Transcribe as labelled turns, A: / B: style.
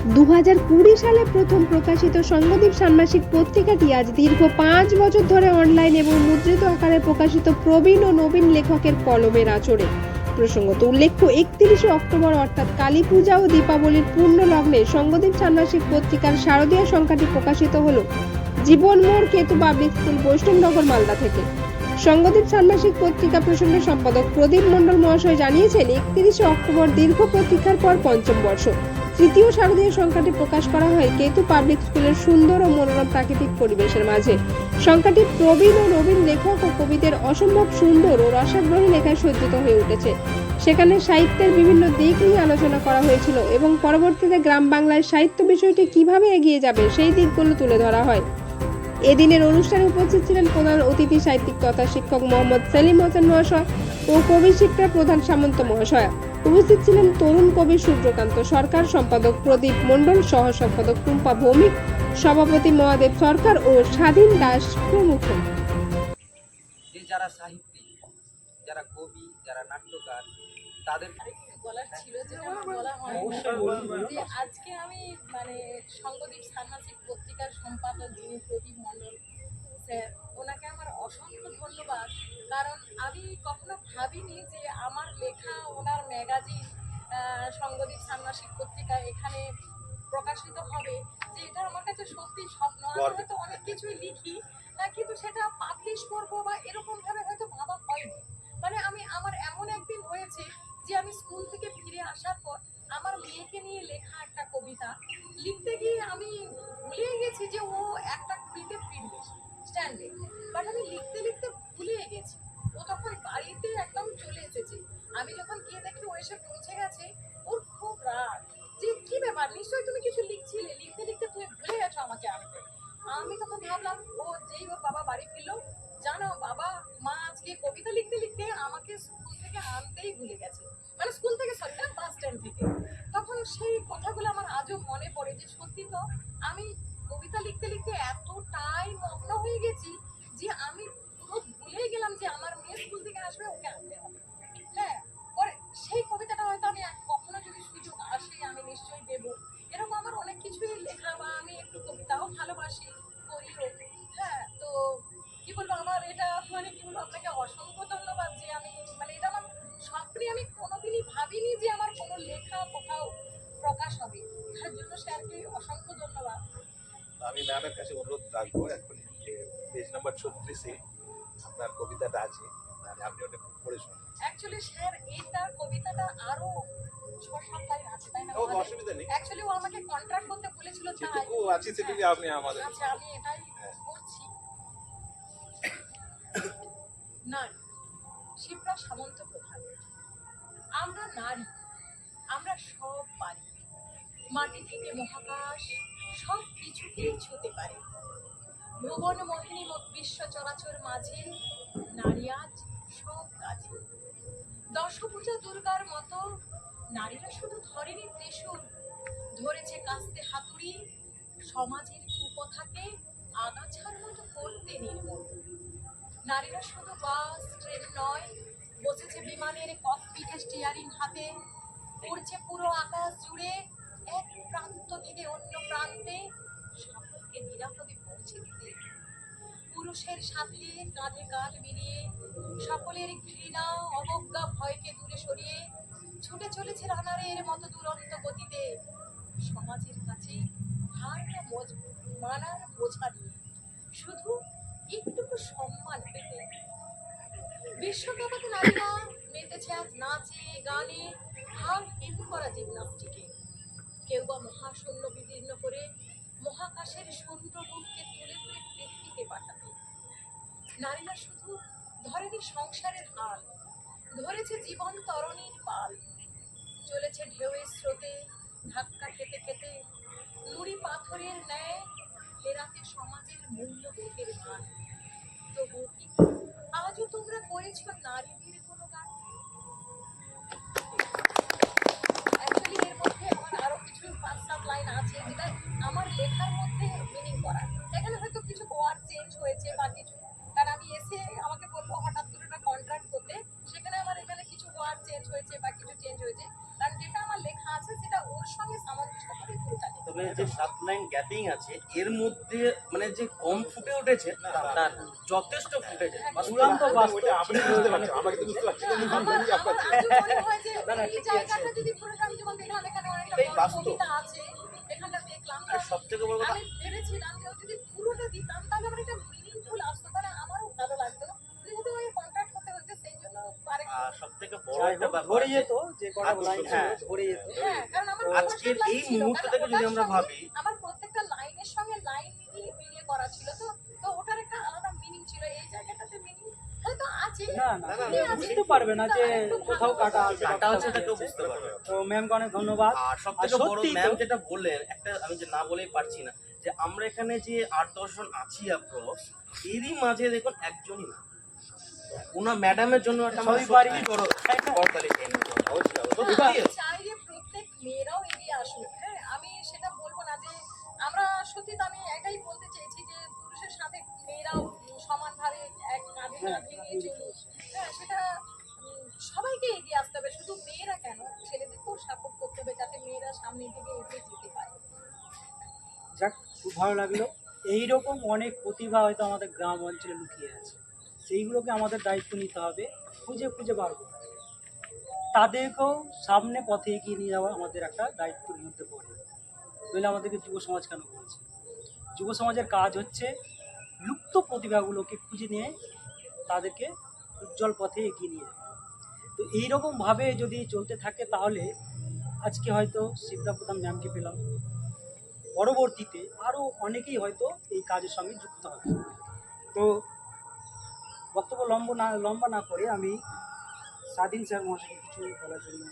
A: দু সালে প্রথম প্রকাশিত সঙ্গদীপ ষান্মাসিক পত্রিকাটি আজ দীর্ঘ পাঁচ বছর ধরে অনলাইন এবং মুদ্রিত আকারে প্রকাশিত প্রবীণ ও নবীন লেখকের কলমের আচরে প্রসঙ্গত উল্লেখ্য, একত্রিশে অক্টোবর অর্থাৎ কালী পূজা ও দীপাবলির পূর্ণ লগ্নে সঙ্গদীপ ষান্মাসিক পত্রিকার শারদীয় সংখ্যাটি প্রকাশিত হল জীবন মোড় কেতু পাবলিক স্কুল বৈষ্ণবনগর মালদা থেকে। সঙ্গদীপ ষান্মাসিক পত্রিকা প্রসঙ্গে সম্পাদক প্রদীপ মণ্ডল মহাশয় জানিয়েছেন, একত্রিশে অক্টোবর দীর্ঘ প্রতীক্ষার পর পঞ্চম বর্ষ। তৃতীয় শারদীয় সংখ্যাটি প্রকাশ করা হয় কেতু পাবলিক স্কুলের সুন্দর ও মনোরম প্রাকৃতিক পরিবেশের মাঝে। সংখ্যাটি প্রবীণ ও নবীন লেখক ও কবিদের অসম্ভব সুন্দর ও রসাগ্রহী লেখায় সজ্জিত হয়ে উঠেছে। সেখানে সাহিত্যের বিভিন্ন দিক নিয়ে আলোচনা করা হয়েছিল এবং পরবর্তীতে গ্রাম বাংলায় সাহিত্য বিষয়টি কীভাবে এগিয়ে যাবে সেই দিকগুলো তুলে ধরা হয়। এদিনের অনুষ্ঠানে উপস্থিত ছিলেন প্রধান অতিথি সাহিত্যিক তথা শিক্ষক মোহাম্মদ সেলিম হোসেন মহাশয় ও কবি শিক্ষার প্রধান সামন্ত মহাশয়া। উপস্থিত ছিলেন তরুণ কবি সূর্যকান্ত সরকার সম্পাদক প্রদীপ মণ্ডল সহ সম্পাদক টুম্পা ভৌমিক সভাপতি মহাদেব সরকার ও স্বাধীন দাস প্রমুখ।
B: যারা সাহিত্যিক যারা কবি যারা নাট্যকার তাদের
C: বলার ছিল বলা হয় যে আজকে আমি মানে সঙ্গদীপ পত্রিকার সম্পাদক যিনি প্রদীপ মণ্ডল স্যার ধন্যবাদ। কারণ আমি কখনো ভাবিনি যে আমার লেখা ওনার ম্যাগাজিন সঙ্গদীপ ষান্মাসিক পত্রিকা এখানে প্রকাশিত হবে যে এটা আমার কাছে সত্যি স্বপ্ন। আমি হয়তো অনেক কিছুই লিখি কিন্তু সেটা পাবলিশ করব বা এরকম ভাবে হয়তো ভাবা হয়নি। মানে আমি আমার এমন একদিন হয়েছে যে আমি স্কুল থেকে ফিরে আসার পর আমার মেয়েকে নিয়ে লেখা একটা কবিতা লিখতে গিয়ে আমি ভুলে গেছি যে ও একটা কুড়িতে ফিরবে স্ট্যান্ডে। বাট আমি লিখতে লিখতে ভুলে গেছি। ও তখন বাড়িতে একদম চলে এসেছে। আমি যখন গিয়ে দেখি ও এসে পৌঁছে গেছে, ওর খুব রাগ। যে, কি ব্যাপার? নিশ্চয়ই তুমি কিছু লিখছিলে? লিখতে লিখতে তুমি ভুলে গেছো আমাকে আনতে। আমি তখন ভাবলাম, ও, যেই ওর বাবা বাড়ি ফিরলো। জানো, বাবা, মা আজকে কবিতা লিখতে লিখতে আমাকে স্কুল থেকে আনতেই ভুলে গেছে। মানে স্কুল থেকে সরি না, বাস স্ট্যান্ড থেকে। তখন সেই কথাগুলো আমার আজও মনে পড়ে যে, সত্যি তো, আমি কবিতা লিখতে লিখতে এতটাই মগ্ন হয়ে গেছি যে, আমি ভুলেই গেলাম যে আমার মেয়ে স্কুল থেকে আসবে, ওকে আনতে হবে। হ্যাঁ সেই কবিতাটা হয়তো আমি কখনো যদি সুযোগ আসে, আমি নিশ্চয়ই দেব। এরকম আমার অনেক কিছুই লেখা বা আমি একটু কবিতাও ভালোবাসি করিও হ্যাঁ তো কি বলব, আমার এটা মানে কি বলব, আপনাকে অসংখ্য ধন্যবাদ যে আমি মানে এটা আমার স্বপ্নে আমি কোনোদিনই ভাবিনি যে আমার কোনো লেখা কোথাও প্রকাশ হবে। তার জন্য স্যারকে অসংখ্য ধন্যবাদ।
D: আমি ম্যামের কাছে অনুরোধ রাখব, এখন পেজ নাম্বার ছত্রিশে আপনার কবিতাটা আছে আপনি ওটা পড়ে শুনুন।
C: অ্যাকচুয়ালি স্যার এইটা কবিতাটা আরও
D: ও, অসুবিধা নেই।
C: অ্যাকচুয়ালি ও আমাকে কন্ট্রাক্ট করতে বলেছিল তাই।
D: যেটুকু আছে সেটুকু আপনি আমাদের
C: আচ্ছা আমি এটাই করছি। নারী শিবরা সামন্ত প্রধান। আমরা নারী আমরা সব পারি। মাটি থেকে মহাকাশ সব কিছুকেই ছুতে পারি। ভুবন মোহিনী বিশ্ব চরাচর মাঝে, নারী আজ সব কাজে। দশভূজা দুর্গার মতো নারীরা শুধু ধরেনি ত্রিশূল, ধরেছে কাস্তে হাতুড়ি, সমাজের কুপথাকে আগাছার মতো করতে নির্মূল। নারীরা শুধু বাস, ট্রেন নয়, বসেছে বিমানের ককপিটে স্টিয়ারিং হাতে, উড়ছে পুরো আকাশ জুড়ে এক প্রান্ত থেকে অন্য প্রান্তে সকলকে নিরাপদে পৌঁছে পুরুষের সাথে কাঁধে কাঁধ মিলিয়ে সকলের ঘৃণা, অবজ্ঞা, ভয়কে দূরে সরিয়ে ছুটে চলেছে রানারের মতো দুরন্ত গতিতে। সমাজের কাছে হারটা মানার বোঝা নিয়ে শুধু একটুকু সম্মান পেতে। বিশ্বজগতে নারীরা মেতেছে আজ নাচে, গানে হাল হিম করা জিমনাস্টিকে কেউ বা মহাশূন্য বিদীর্ণ করে মহাকাশের সুন্দর রূপকে তুলে তুলে পৃথিবীতে পাঠাতে। নারীরা শুধু ধরেনি সংসারের হাল ধরেছে জীবন তরণীর পাল। চলেছে ঢেউয়ের স্রোতে, ধাক্কা খেতে খেতে, নুড়ি পাথরের ন্যায় ফেরাতে সমাজের মূল্যবোধের মান। তবু আজও তোমরা করেছ নারীদের লাইন আছে যেটা আমার লেখার মধ্যে মিনিং করা এখানে হয়তো কিছু ওয়ার্ড চেঞ্জ হয়েছে বা কিছু। কারণ আমি এসে আমাকে বলব হঠাৎ করে একটা কন্ট্রাক্ট করতে। সেখানে আমার এখানে কিছু ওয়ার্ড চেঞ্জ হয়েছে বা কিছু চেঞ্জ হয়েছে। কারণ যেটা আমার লেখা আছে সেটা ওর সঙ্গে সামঞ্জস্য করে
E: তবে যে সাত লাইন গ্যাপিং আছে এর মধ্যে মানে যে কম ফুটে উঠেছে তার যথেষ্ট ফুটেছে।
F: চূড়ান্ত বাস্তব
D: আপনি বুঝতে পারছেন আমাকে তো বুঝতে পারছি না
C: আমার আমার হয়
E: না, ঠিকই আছে।
C: জায়গাটা দেখলাম
E: আর সব থেকে বড় কথা
C: আমি ভেবেছিলাম যে যদি পুরোটা দিতাম তাহলে আমার একটা মিনিংফুল আসতো তাহলে আমারও ভালো লাগতো। যেহেতু আমাকে কন্ট্যাক্ট করতে হচ্ছে সেই জন্য
E: আর সব থেকে বড় একটা ব্যাপার
F: ধরে যেত যে কটা লাইন
E: হ্যাঁ।
F: ধরে যেত।
C: হ্যাঁ কারণ আমার
E: আজকের
C: প্রত্যেকটা
E: এই মুহূর্ত থেকে যদি আমরা ভাবি
C: আমার প্রত্যেকটা লাইনের সঙ্গে লাইন মিলিয়ে মিলিয়ে করা ছিল তো তো ওটার একটা আলাদা মিনিং ছিল। এই জায়গাটাতে
F: না বুঝতে পারবে না যে কোথাও কাটা আছে
E: কাটা
F: বা
E: এটা কেউ বুঝতে পারবে
F: তো ম্যামকে অনেক ধন্যবাদ
E: আর সব বড় ম্যাম যেটা বললেন একটা আমি যে না বলেই পারছি না যে আমরা এখানে যে আট দশ আছি অ্যাপ্রক্স এরই মাঝে দেখুন একজনই না ওনার ম্যাডামের জন্য একটা
F: সবই পারি।
E: বড় করতালি চাই না।
D: অবশ্যই অবশ্যই।
E: সত্যি।
C: আমি চাই যে প্রত্যেক মেয়েরাও এগিয়ে আসুক হ্যাঁ আমি সেটা বলব না যে আমরা সত্যি তো আমি এটাই বলতে চেয়েছি যে পুরুষের সাথে মেয়েরাও সবাইকে এগিয়ে আসতে হবে শুধু মেয়েরা কেন? ছেলেদেরকেও সাপোর্ট করতে হবে যাতে মেয়েরা সামনের দিকে এগিয়ে যেতে পারে।
F: যাক খুব ভালো লাগল। এইরকম অনেক প্রতিভা হয়তো আমাদের গ্রাম অঞ্চলে লুকিয়ে আছে। সেইগুলোকে আমাদের দায়িত্ব নিতে হবে খুঁজে খুঁজে বার করতে হবে। তাদেরকেও সামনে পথে এগিয়ে নিয়ে যাওয়া আমাদের একটা দায়িত্বের মধ্যে পড়ে। নইলে আমাদেরকে যুব সমাজ কেন বলছে? যুব সমাজের কাজ হচ্ছে লুপ্ত প্রতিভাগুলোকে খুঁজে নিয়ে তাদেরকে উজ্জ্বল পথে এগিয়ে নিয়ে তো এইরকমভাবে যদি চলতে থাকে তাহলে আজকে হয়তো শিবরা প্রধান ম্যামকে পেলাম। পরবর্তীতে আরও অনেকেই হয়তো এই কাজের সঙ্গে যুক্ত হবে। তো বক্তব্য লম্ব না, লম্বা না করে আমি স্বাধীন স্যার মহাশয়কে কিছু বলার জন্য